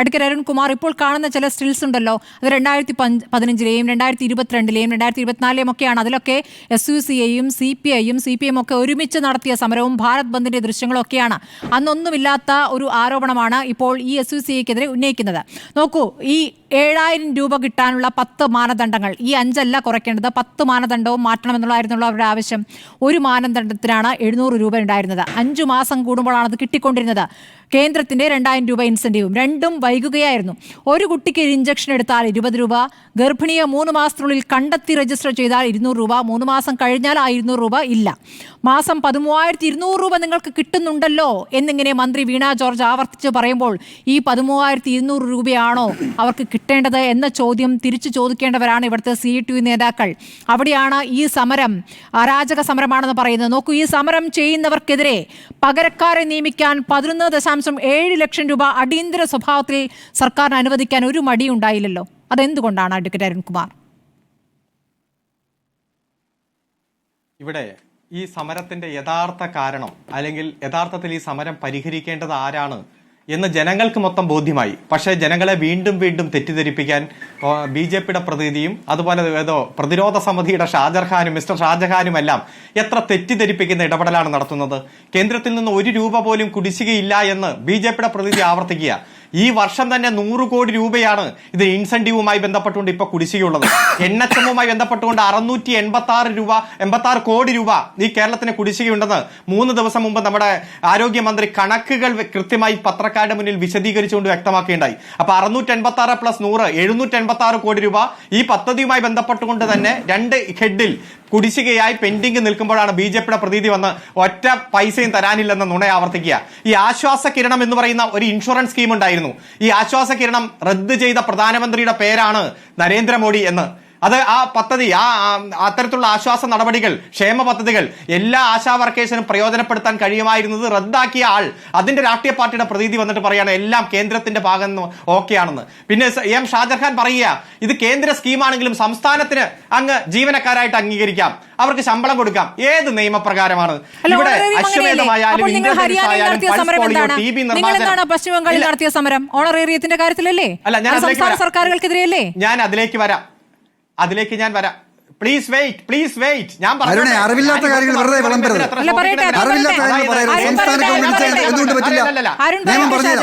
Advocate Arunkumar ഇപ്പോൾ കാണുന്ന ചില സ്റ്റിൽസ് ഉണ്ടല്ലോ. അത് രണ്ടായിരത്തി പതിനഞ്ചിലെയും രണ്ടായിരത്തി ഇരുപത്തിരണ്ടിലെയും രണ്ടായിരത്തി ഇരുപത്തിനാലിലെയും ഒക്കെയാണ് അതിലൊക്കെ എസ് യു സി ഐയും സി പി ഐയും സി പി എം ഒക്കെ ഒരുമിച്ച് നടത്തിയ സമരവും ഭാരത് ബന്ദിന്റെ ദൃശ്യങ്ങളൊക്കെയാണ്. അന്നൊന്നുമില്ലാത്ത ഒരു ആരോപണമാണ് ഇപ്പോൾ ഈ എസ് യു സി ഐക്കെതിരെ ഉന്നയിക്കുന്നത്. നോക്കൂ ഈ ഏഴായിരം രൂപ കിട്ടാനുള്ള പത്ത് മാനദണ്ഡങ്ങൾ ഈ അഞ്ചല്ല കുറയ്ക്കേണ്ടത് പത്ത് മാനദണ്ഡവും മാറ്റണമെന്നുള്ളതായിരുന്നുള്ള അവരുടെ ആവശ്യം. ഒരു മാനദണ്ഡത്തിനാണ് എഴുന്നൂറ് രൂപ ഉണ്ടായിരുന്നത്. അഞ്ചു മാസം കൂടുമ്പോഴാണ് അത് കിട്ടിക്കൊണ്ടിരുന്നത്. കേന്ദ്രത്തിന്റെ രണ്ടായിരം രൂപ ഇൻസെന്റീവും രണ്ടും വൈകുകയായിരുന്നു. ഒരു കുട്ടിക്ക് ഇഞ്ചക്ഷൻ എടുത്താൽ ഇരുപത് രൂപ. ഗർഭിണിയെ മൂന്ന് മാസത്തിനുള്ളിൽ കണ്ടെത്തി രജിസ്റ്റർ ചെയ്താൽ ഇരുന്നൂറ് രൂപ. മൂന്ന് മാസം കഴിഞ്ഞാൽ ആ ഇരുന്നൂറ് രൂപ ഇല്ല. മാസം പതിമൂവായിരത്തി ഇരുന്നൂറ് രൂപ നിങ്ങൾക്ക് കിട്ടുന്നുണ്ടല്ലോ എന്നിങ്ങനെ മന്ത്രി വീണ ജോർജ് ആവർത്തിച്ച് പറയുമ്പോൾ ഈ പതിമൂവായിരത്തി ഇരുന്നൂറ് രൂപയാണോ അവർക്ക് കിട്ടേണ്ടത് എന്ന ചോദ്യം തിരിച്ചു ചോദിക്കേണ്ടവരാണ് ഇവിടുത്തെ സി ടി നേതാക്കൾ. അവിടെയാണ് ഈ സമരം അരാജക സമരമാണെന്ന് പറയുന്നത്. നോക്കൂ ഈ സമരം ചെയ്യുന്നവർക്കെതിരെ പകരക്കാരെ നിയമിക്കാൻ പതിനൊന്ന് ദശാംശം ഏഴ് ലക്ഷം രൂപ അടിയന്തര സ്വഭാവത്തിൽ സർക്കാരിന് അനുവദിക്കാൻ ഒരു മടി മടിയുണ്ടായില്ലല്ലോ അതെന്തുകൊണ്ടാണ് അഡ്വക്കേറ്റ് അരുൺകുമാർ? ഇവിടെ ഈ സമരത്തിന്റെ യഥാർത്ഥ കാരണം അല്ലെങ്കിൽ യഥാർത്ഥത്തിൽ ഈ സമരം പരിഹരിക്കേണ്ടത് ആരാണ് എന്ന് ജനങ്ങൾക്ക് മൊത്തം ബോധ്യമായി. പക്ഷേ ജനങ്ങളെ വീണ്ടും വീണ്ടും തെറ്റിദ്ധരിപ്പിക്കാൻ ബി ജെ പിയുടെ പ്രതിനിധിയും അതുപോലെ ഏതോ പ്രതിരോധ സമിതിയുടെ ഷാജഹാനും മിസ്റ്റർ ഷാജഹാനും എല്ലാം എത്ര തെറ്റിദ്ധരിപ്പിക്കുന്ന ഇടപെടലാണ് നടത്തുന്നത്? കേന്ദ്രത്തിൽ നിന്ന് ഒരു രൂപ പോലും കുടിശ്ശികയില്ല എന്ന് ബി ജെ പിയുടെ പ്രതിനിധി ആവർത്തിക്കുക. ഈ വർഷം തന്നെ നൂറ് കോടി രൂപയാണ് ഇത് ഇൻസെന്റീവുമായി ബന്ധപ്പെട്ടുകൊണ്ട് ഇപ്പൊ കുടിശ്ശികയുള്ളത്. എൻ എച്ച് എമ്മുമായി ബന്ധപ്പെട്ടുകൊണ്ട് അറുന്നൂറ്റി എൺപത്തി ആറ് രൂപ എൺപത്തി ആറ് കോടി രൂപ ഈ കേരളത്തിന് കുടിശ്ശികയുണ്ടെന്ന് മൂന്ന് ദിവസം മുമ്പ് നമ്മുടെ ആരോഗ്യമന്ത്രി കണക്കുകൾ കൃത്യമായി പത്രക്കാരുടെ മുന്നിൽ വിശദീകരിച്ചുകൊണ്ട് വ്യക്തമാക്കുകയുണ്ടായി. അപ്പൊ അറുന്നൂറ്റി എൺപത്തി ആറ് പ്ലസ് നൂറ് എഴുന്നൂറ്റി എൺപത്തി ആറ് കോടി രൂപ ഈ പദ്ധതിയുമായി ബന്ധപ്പെട്ടുകൊണ്ട് തന്നെ രണ്ട് ഹെഡിൽ കുടിശ്ശികയായി പെൻഡിംഗ് നിൽക്കുമ്പോഴാണ് ബി ജെ പിയുടെ പ്രതീതി വന്ന് ഒറ്റ പൈസയും തരാനില്ലെന്ന് നുണ ആവർത്തിക്കുക. ഈ ആശ്വാസ കിരണം എന്ന് പറയുന്ന ഒരു ഇൻഷുറൻസ് സ്കീം ഉണ്ടായിരുന്നു. ഈ ആശ്വാസ കിരണം റദ്ദ് ചെയ്ത പ്രധാനമന്ത്രിയുടെ പേരാണ് നരേന്ദ്രമോദി എന്ന്. അത് ആ പദ്ധതി ആ അത്തരത്തിലുള്ള ആശ്വാസ നടപടികൾ ക്ഷേമ പദ്ധതികൾ എല്ലാ ആശാ വർക്കേഴ്സിനും പ്രയോജനപ്പെടുത്താൻ കഴിയുമായിരുന്നത് റദ്ദാക്കിയ ആൾ അതിന്റെ രാഷ്ട്രീയ പാർട്ടിയുടെ പ്രതീതി വന്നിട്ട് പറയാണ് എല്ലാം കേന്ദ്രത്തിന്റെ ഭാഗം ഓക്കെ ആണെന്ന് പിന്നെ എം ഷാജഹാൻ പറയുക ഇത് കേന്ദ്ര സ്കീമാണെങ്കിലും സംസ്ഥാനത്തിന് അങ്ങ് ജീവനക്കാരായിട്ട് അംഗീകരിക്കാം. അവർക്ക് ശമ്പളം കൊടുക്കാം. ഏത് നിയമപ്രകാരമാണ്? ഇവിടെ പശ്ചിമ ബംഗാളിൽ നടത്തിയ സമരം ഓണറേറിയത്തിന്റെ കാര്യത്തിലല്ലേ? അല്ല, ഞാൻ സംസ്ഥാന സർക്കാരുകൾക്കെതിരെയല്ലേ? ഞാൻ അതിലേക്ക് വരാം. അതിലേക്ക് ഞാൻ വരാം. പ്ലീസ് വെയിറ്റ് പ്ലീസ് വെയിറ്റ് ഞാൻ പറഞ്ഞു അറിവില്ലാത്ത കാര്യങ്ങൾ വെറുതെ വിളമ്പരുത്. എത്ര അല്ല, പറയട്ടെ, അറിവില്ലാത്ത കാര്യങ്ങൾ സംസ്ഥാന ഗവൺമെന്റ്. എന്തുകൊണ്ട് പറ്റില്ല.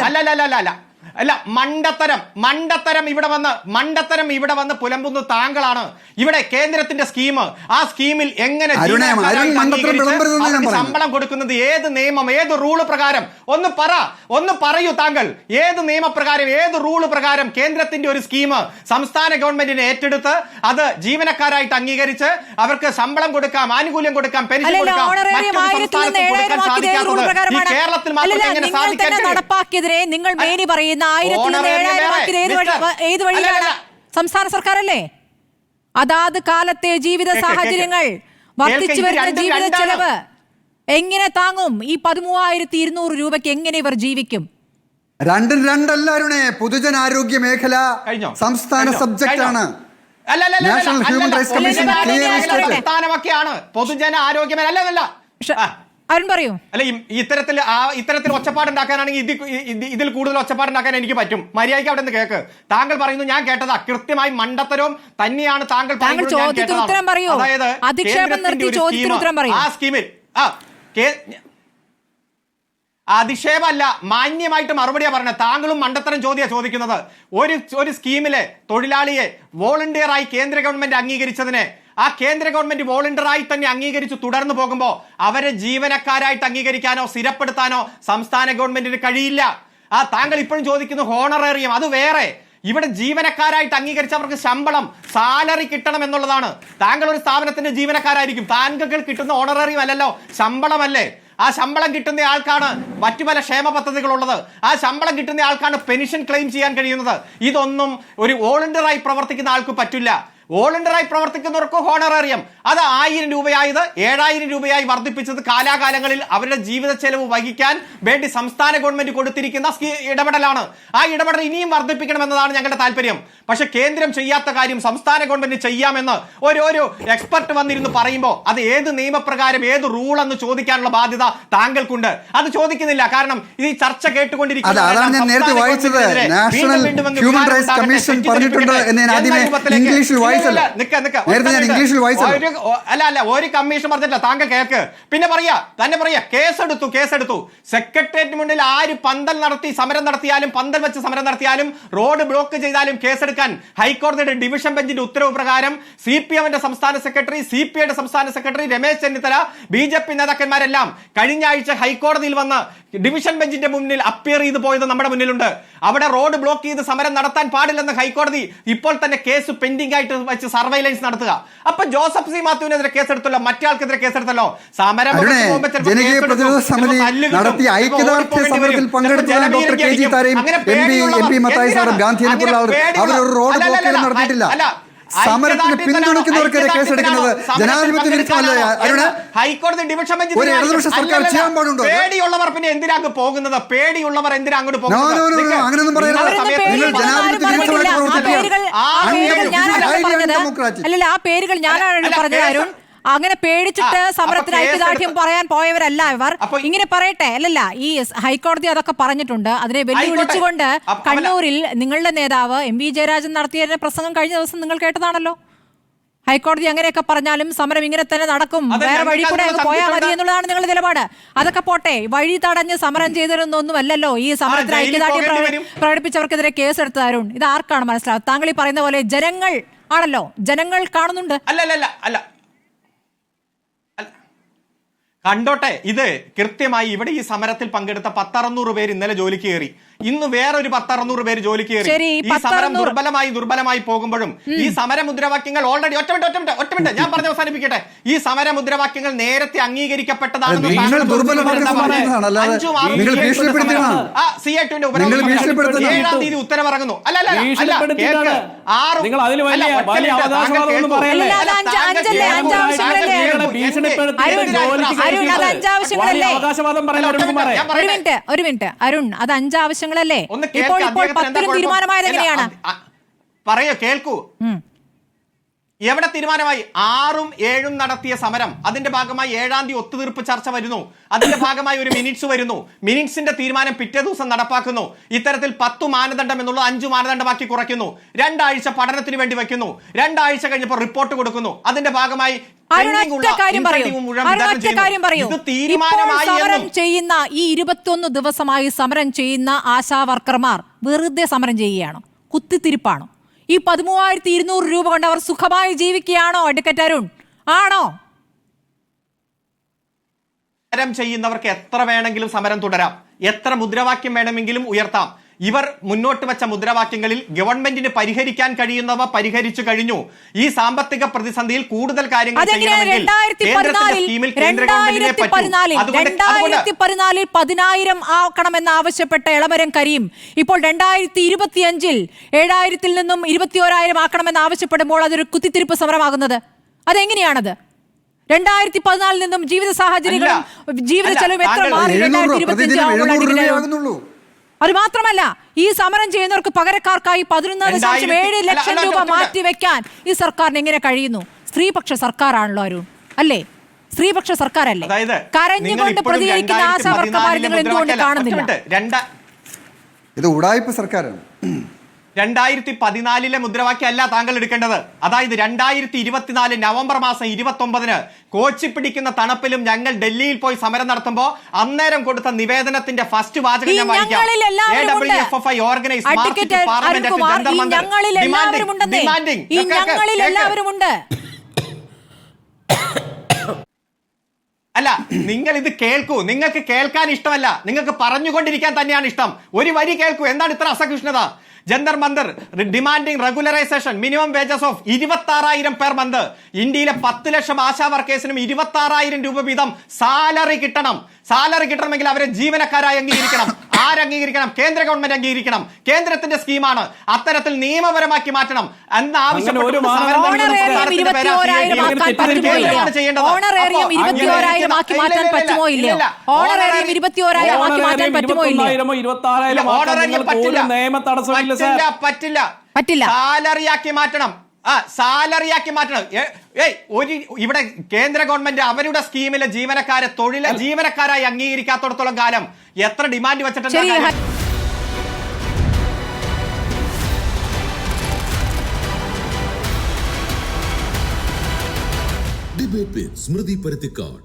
അല്ല അല്ല അല്ല. അല്ല മണ്ടത്തരം മണ്ടത്തരം ഇവിടെ വന്ന് മണ്ടത്തരം ഇവിടെ വന്ന് പുലമ്പുന്ന താങ്കളാണ്. ഇവിടെ കേന്ദ്രത്തിന്റെ സ്കീം ആ സ്കീമിൽ എങ്ങനെ. ശമ്പളം കൊടുക്കുന്നത് ഏത് നിയമം ഏത് റൂൾ പ്രകാരം? ഒന്ന് പറ ഒന്ന് പറയൂ താങ്കൾ. ഏത് നിയമപ്രകാരം ഏത് റൂൾ പ്രകാരം കേന്ദ്രത്തിന്റെ ഒരു സ്കീം സംസ്ഥാന ഗവൺമെന്റിനെ ഏറ്റെടുത്ത് അത് ജീവനക്കാരായിട്ട് അംഗീകരിച്ച് അവർക്ക് ശമ്പളം കൊടുക്കാം ആനുകൂല്യം കൊടുക്കാം പെൻഷൻ കൊടുക്കാം കേരളത്തിൽ മാത്രം? നടപ്പാക്കിയതിനെ നിങ്ങൾ മേനി പറയുന്ന ആയിരത്തിൽ നിന്ന് ഏഴായിരം ആക്കിയത് ഏത് വഴി. ഏത് വഴിയാണ് അല്ലല്ല. സംസ്ഥാന സർക്കാരല്ലേ? അതാത് കാലത്തെ ജീവിത. സാഹചര്യങ്ങൾ വർദ്ധിച്ചു വരുന്ന ജീവിത ചെലവ് എങ്ങനെ താങ്ങും? ഈ പതിമൂവായിരത്തി ഇരുന്നൂറ് രൂപയ്ക്ക് എങ്ങനെ ഇവർ ജീവിക്കും? രണ്ടും രണ്ടല്ല അരുണേ. പൊതുജനാരോഗ്യ മേഖല? സംസ്ഥാന സബ്ജക്ട് സബ്ജക്റ്റ് ആണ്. പൊതുജന അല്ല അല്ല. പക്ഷെ ആ. അരുൺ പറയൂ. അല്ല ഇത്തരത്തിൽ ആ ഇത്തരത്തിൽ ഒച്ചപ്പാടുണ്ടാക്കാനാണെങ്കിൽ ഇതിൽ ഇത്- ഇതിൽ കൂടുതൽ ഒച്ചപ്പാടുണ്ടാക്കാൻ എനിക്ക് പറ്റും. മര്യാദയ്ക്ക് അവിടെ നിന്ന് കേക്ക്. താങ്കൾ പറയുന്നു ഞാൻ കേട്ടത് കൃത്യമായി മണ്ടത്തരവും തന്നെയാണ് താങ്കൾ. അതായത്. ആ സ്കീമിൽ ആ കേ- അധിക്ഷേപമല്ല മാന്യമായിട്ട് മറുപടിയാ പറഞ്ഞത് താങ്കളും മണ്ടത്തരം ചോദ്യമാണ് ചോദിക്കുന്നത്. ഒരു ഒരു സ്കീമിലെ തൊഴിലാളിയെ വോളണ്ടിയറായി കേന്ദ്ര ഗവൺമെന്റ് അംഗീകരിച്ചതിനെ ആ കേന്ദ്ര ഗവൺമെന്റ് വോളണ്ടിയറായി തന്നെ അംഗീകരിച്ച്. തുടർന്നു പോകുമ്പോൾ അവരെ ജീവനക്കാരായിട്ട് അംഗീകരിക്കാനോ സ്ഥിരപ്പെടുത്താനോ സംസ്ഥാന ഗവൺമെന്റിന് കഴിയില്ല. ആ താങ്കൾ ഇപ്പോഴും ചോദിക്കുന്ന ഹോണറേറിയം. അത് വേറെ. ഇവിടെ ജീവനക്കാരായിട്ട് അംഗീകരിച്ചവർക്ക് ശമ്പളം സാലറി കിട്ടണം എന്നുള്ളതാണ്. താങ്കൾ ഒരു സ്ഥാപനത്തിന്റെ ജീവനക്കാരായിരിക്കും. താങ്കൾക്ക് കിട്ടുന്ന ഓണററിയും അല്ലല്ലോ ശമ്പളമല്ലേ. ആ ശമ്പളം കിട്ടുന്ന ആൾക്കാണ് മറ്റു പല ക്ഷേമ പദ്ധതികളുള്ളത്. ആ ശമ്പളം കിട്ടുന്ന ആൾക്കാണ് പെൻഷൻ ക്ലെയിം ചെയ്യാൻ കഴിയുന്നത്. ഇതൊന്നും ഒരു വോളണ്ടിയറായി പ്രവർത്തിക്കുന്ന ആൾക്ക് പറ്റില്ല. വോളണ്ടിയറായി പ്രവർത്തിക്കുന്നവർക്ക് ഹോണറേറിയം അത് ആയിരം രൂപയായത് ഏഴായിരം രൂപയായി വർദ്ധിപ്പിച്ചത് കാലാകാലങ്ങളിൽ അവരുടെ ജീവിത ചെലവ് വഹിക്കാൻ വേണ്ടി സംസ്ഥാന ഗവൺമെന്റ് കൊടുത്തിരിക്കുന്ന ഇടപെടലാണ്. ആ ഇടപെടൽ ഇനിയും വർദ്ധിപ്പിക്കണമെന്നതാണ് ഞങ്ങളുടെ താല്പര്യം. പക്ഷെ കേന്ദ്രം ചെയ്യാത്ത കാര്യം സംസ്ഥാന ഗവൺമെന്റ് ചെയ്യാമെന്ന് ഒരു ഒരു എക്സ്പെർട്ട് വന്നിരുന്നു പറയുമ്പോൾ അത് ഏത് നിയമപ്രകാരം ഏത് റൂൾ എന്ന് ചോദിക്കാനുള്ള ബാധ്യത താങ്കൾക്കുണ്ട്. അത് ചോദിക്കുന്നില്ല. കാരണം ഈ ചർച്ച കേട്ടുകൊണ്ടിരിക്കുന്ന നേരത്തെ ഞാൻ ഇംഗ്ലീഷിൽ വായിച്ചല്ലോ. നേരത്തെ ഞാൻ. ഇംഗ്ലീഷിൽ അല്ല അല്ല ഒരു കമ്മീഷൻ പറഞ്ഞില്ല താങ്കൾ കേക്ക് പിന്നെ പറയാ തന്നെ പറയാ കേസെടുത്തു കേസെടുത്തു. സെക്രട്ടേറിയറ്റ് മുന്നിൽ ആര് പന്തൽ നടത്തി സമരം നടത്തിയാലും പന്തൽ വെച്ച് സമരം നടത്തിയാലും റോഡ് ബ്ലോക്ക് ചെയ്താലും കേസെടുക്കാൻ ഹൈക്കോടതിയുടെ ഡിവിഷൻ ബെഞ്ചിന്റെ ഉത്തരവ് പ്രകാരം സി പി എമ്മിന്റെ സംസ്ഥാന സെക്രട്ടറി സി പി ഐയുടെ സംസ്ഥാന secretary Ramesh Chennithala B J P നേതാക്കന്മാരെല്ലാം കഴിഞ്ഞ ആഴ്ച ഹൈക്കോടതിയിൽ വന്ന് ഡിവിഷൻ ബെഞ്ചിന്റെ മുന്നിൽ അപ്പിയർ ചെയ്ത് പോയത് നമ്മുടെ മുന്നിലുണ്ട്. അവിടെ റോഡ് ബ്ലോക്ക് ചെയ്ത് സമരം നടത്താൻ പാടില്ലെന്ന് ഹൈക്കോടതി ഇപ്പോൾ തന്നെ കേസ് പെൻഡിംഗ് ആയിട്ട് വെച്ച് സർവൈലൻസ് നടത്തുക. അപ്പൊ ജോസഫ് സി മാത്യുവിനെതിരെ കേസെടുത്തല്ലോ മറ്റാൾക്കെതിരെ കേസെടുത്തല്ലോ. സമരം ജനകീയ കേസെടുക്കും, പ്രതിരോധ സമിതി ചിലപ്പോൾ നടത്തിയ ഐക്യദാർഢ്യ സമരത്തിൽ പങ്കെടുത്ത ഡോക്ടർ കെ ജി ജനവിരുദ്ധി താരയും അങ്ങനെ M P M P Mathai സാറും? ഗാന്ധിയെ പേടിയുള്ള- അവരൊരു റോഡ് നടത്തിയിട്ടില്ല. സമരത്തിന്? പിന്തുണയ്ക്കുന്നവർക്കെതിരെ കേസെടുക്കുന്നത്? ജനാധിപത്യ വിരുദ്ധമല്ലേ അരുണ ഹൈക്കോടതി ഡിവിഷൻ ബെഞ്ച് ഒരു ഇടതുപക്ഷ സർക്കാർ അല്ലല്ല, ചെയ്യാൻ പാടുണ്ടോ പേടിയുള്ളവർ പിന്നെ എന്തിനാ അങ്ങ് പോകുന്നത്? പേടിയുള്ളവർ എന്തിനാ അങ്ങോട്ട് പോകുന്നത്? അങ്ങനെയൊന്നും പറയരുത്. സമയത്ത് നിങ്ങൾ ജനാധിപത്യ ആ വിരുദ്ധമായിട്ട് പറഞ്ഞത്. അല്ലല്ല ആ പേരുകൾ ഞാനാണ് പറഞ്ഞത് അരുൺ. അങ്ങനെ പേടിച്ചിട്ട് സമരത്തിന് ഐക്യദാർഢ്യം പറയാൻ പോയവരല്ല ഇവർ. ഇങ്ങനെ പറയട്ടെ അല്ലല്ല ഈ ഹൈക്കോടതി അതൊക്കെ പറഞ്ഞിട്ടുണ്ട്. അതിനെ വെല്ലുവിളിച്ചുകൊണ്ട് കണ്ണൂരിൽ നിങ്ങളുടെ നേതാവ് എം വി ജയരാജൻ നടത്തിയ പ്രസംഗം കഴിഞ്ഞ ദിവസം നിങ്ങൾ കേട്ടതാണല്ലോ. ഹൈക്കോടതി അങ്ങനെയൊക്കെ പറഞ്ഞാലും സമരം ഇങ്ങനെ തന്നെ നടക്കും. വേറെ വഴി കൂടെ പോയാൽ മതി എന്നുള്ളതാണ് നിങ്ങളുടെ നിലപാട്. അതൊക്കെ പോട്ടെ വഴി തടഞ്ഞ് സമരം ചെയ്തിരുന്നൊന്നും അല്ലല്ലോ ഈ സമരത്തിന് ജയിലിൽ ഐക്യദാർഢ്യം പ്രകടിപ്പിച്ചവർക്കെതിരെ കേസെടുത്ത അരുൺ ഇത് ആർക്കാണ് മനസ്സിലാവുക? താങ്കൾ ഈ പറയുന്ന പോലെ ജനങ്ങൾ ആണല്ലോ. ജനങ്ങൾ കാണുന്നുണ്ട്. അല്ല അല്ല. കണ്ടോട്ടെ ഇത് കൃത്യമായി ഇവിടെ ഈ സമരത്തിൽ പങ്കെടുത്ത പത്തറുന്നൂറ് പേര് ഇന്നലെ ജോലിക്ക് കയറി. ഇന്ന് വേറെ വേറൊരു പത്തറുന്നൂറ് പേര് ജോലിക്ക് കയറി. ശരി, ഈ സമരം ദുർബലമായി ദുർബലമായി പോകുമ്പോഴും ഈ സമര മുദ്രാവാക്യങ്ങൾ ഓൾറെഡി ഒറ്റ മിനിറ്റ് ഒറ്റ മിനിറ്റ് ഒറ്റ ഞാൻ പറഞ്ഞ് അവസാനിപ്പിക്കട്ടെ. ഈ സമര മുദ്രാവാക്യങ്ങൾ നേരത്തെ അംഗീകരിക്കപ്പെട്ടതാണെന്ന്. ഏഴാം തീയതി ഉത്തരവിറങ്ങുന്നു. അല്ല അല്ല അല്ല. ആറും ഒരു. മിനിറ്റ് ഒരു മിനിറ്റ് അരുൺ അത് അഞ്ച് ആവശ്യങ്ങളല്ലേ ഒന്ന് ഇപ്പോൾ പത്തിലും? തീരുമാനമായത് എങ്ങനെയാണ് അ- കേൾക്കൂ. എവിടെ തീരുമാനമായി? ആറും ഏഴും നടത്തിയ സമരം. അതിന്റെ ഭാഗമായി ഏഴാം തീയതി ഒത്തുതീർപ്പ് ചർച്ച വരുന്നു. അതിന്റെ ഭാഗമായി ഒരു മിനിറ്റ്സ് വരുന്നു. മിനിറ്റ്സിന്റെ തീരുമാനം പിറ്റേ ദിവസം നടപ്പാക്കുന്നു. ഇത്തരത്തിൽ പത്തു മാനദണ്ഡം എന്നുള്ളത് അഞ്ചു മാനദണ്ഡമാക്കി കുറയ്ക്കുന്നു. രണ്ടാഴ്ച പഠനത്തിന് വേണ്ടി വെക്കുന്നു രണ്ടാഴ്ച കഴിഞ്ഞപ്പോൾ റിപ്പോർട്ട് കൊടുക്കുന്നു. അതിന്റെ ഭാഗമായി സമരം ചെയ്യുന്ന ഈ ഇരുപത്തിയൊന്ന് ദിവസമായി സമരം ചെയ്യുന്ന ആശാ വർക്കർമാർ വെറുതെ സമരം ചെയ്യുകയാണോ. കുത്തിത്തിരിപ്പാണോ. ഈ പതിമൂവായിരത്തി ഇരുന്നൂറ് രൂപ കൊണ്ട് അവർ സുഖമായി ജീവിക്കുകയാണോ അഡ്വക്കറ്റ് അരുൺ? ആണോ? സമരം ചെയ്യുന്നവർക്ക് എത്ര വേണമെങ്കിലും സമരം തുടരാം. എത്ര മുദ്രാവാക്യം വേണമെങ്കിലും ഉയർത്താം. ഇവർ മുന്നോട്ട് വെച്ച മുദ്രാവാക്യങ്ങളിൽ ഗവൺമെന്റിന് പരിഹരിക്കാൻ കഴിയുന്നവ പരിഹരിച്ചു കഴിഞ്ഞു. ഈ സാമ്പത്തിക പ്രതിസന്ധിയിൽ കൂടുതൽ കാര്യങ്ങൾ രണ്ടായിരത്തി പതിനാലിൽ പതിനായിരം ആക്കണമെന്ന് ആവശ്യപ്പെട്ട ഇളമരം കരീം ഇപ്പോൾ രണ്ടായിരത്തി ഇരുപത്തിയഞ്ചിൽ ഏഴായിരത്തിൽ നിന്നും ഇരുപത്തിയോരായിരം ആക്കണമെന്ന് ആവശ്യപ്പെടുമ്പോൾ അതൊരു കുത്തിത്തിരിപ്പ് സമരമാകുന്നത്. അതെങ്ങനെയാണത്? രണ്ടായിരത്തി പതിനാലിൽ നിന്നും ജീവിത സാഹചര്യങ്ങളും ജീവിത ചെലവും എത്ര മാറി രണ്ടായിരത്തി ഇരുപത്തിയഞ്ച് അത് മാത്രമല്ല ഈ സമരം ചെയ്യുന്നവർക്ക് പകരക്കാർക്കായി പതിനൊന്ന് ദശാംശം ഏഴ് ലക്ഷം രൂപ മാറ്റിവെക്കാൻ മാറ്റി വെക്കാൻ ഈ സർക്കാരിന് എങ്ങനെ കഴിയുന്നു? സ്ത്രീപക്ഷ സർക്കാരാണല്ലോ അരുൺ അല്ലേ? സ്ത്രീപക്ഷ സർക്കാരല്ലേ? അല്ലേ കരഞ്ഞുകൊണ്ട് പ്രതികരിക്കുന്ന രണ്ടായിരത്തി ആശാവർക്കന്മാരെ നിങ്ങൾ എന്തുകൊണ്ട് കാണുന്നില്ല? ഇത് ഉടായ്പ സർക്കാരാണ്. രണ്ടായിരത്തി പതിനാലിലെ മുദ്രാവാക്യം അല്ല താങ്കൾ എടുക്കേണ്ടത്. അതായത് രണ്ടായിരത്തി ഇരുപത്തിനാല് നവംബർ മാസം ഇരുപത്തി ഒമ്പതിന് കോച്ചി പിടിക്കുന്ന തണുപ്പിലും ഞങ്ങൾ ഡൽഹിയിൽ പോയി സമരം നടത്തുമ്പോൾ അന്നേരം കൊടുത്ത നിവേദനത്തിന്റെ ഫസ്റ്റ് വാചകം ഞാൻ വായിക്കാം. അല്ല നിങ്ങൾ ഇത് കേൾക്കൂ. നിങ്ങൾക്ക് കേൾക്കാൻ ഇഷ്ടമല്ല. നിങ്ങൾക്ക് പറഞ്ഞുകൊണ്ടിരിക്കാൻ തന്നെയാണ് ഇഷ്ടം. ഒരു വരി കേൾക്കൂ. എന്താണ് ഇത്ര അസഹിഷ്ണുത? Jantar Mantar demanding regularisation minimum wages of ഇരുപത്തി ആറായിരം പേർ മന്ത് ഇന്ത്യയിലെ പത്ത് ലക്ഷം ആശാ വർക്കേഴ്സിനും ഇരുപത്തി ആറായിരം രൂപ വീതം സാലറി കിട്ടണം. സാലറി കിട്ടണമെങ്കിൽ അവരെ ജീവനക്കാരായി അംഗീകരിക്കണം. ആരംഗീകരിക്കണം കേന്ദ്ര ഗവൺമെന്റ് അംഗീകരിക്കണം. കേന്ദ്രത്തിന്റെ സ്കീമാണ് അത്തരത്തിൽ നിയമപരമാക്കി മാറ്റണം. എന്ന് ആവശ്യപ്പെട്ട് നിയമ തടസ്സമില്ല. പറ്റില്ല പറ്റില്ല. പറ്റില്ല. സാലറിയാക്കി മാറ്റണം. ആ സാലറിയാക്കി മാറ്റണം. ഏയ് ഒരു ഇവിടെ കേന്ദ്ര ഗവൺമെന്റ് അവരുടെ സ്കീമിലെ ജീവനക്കാരെ തൊഴിലെ ജീവനക്കാരായി അംഗീകരിക്കാത്തടത്തോളം കാലം എത്ര ഡിമാൻഡ് വെച്ചിട്ടുണ്ട് സ്മൃതി പരുത്തിക്കാട്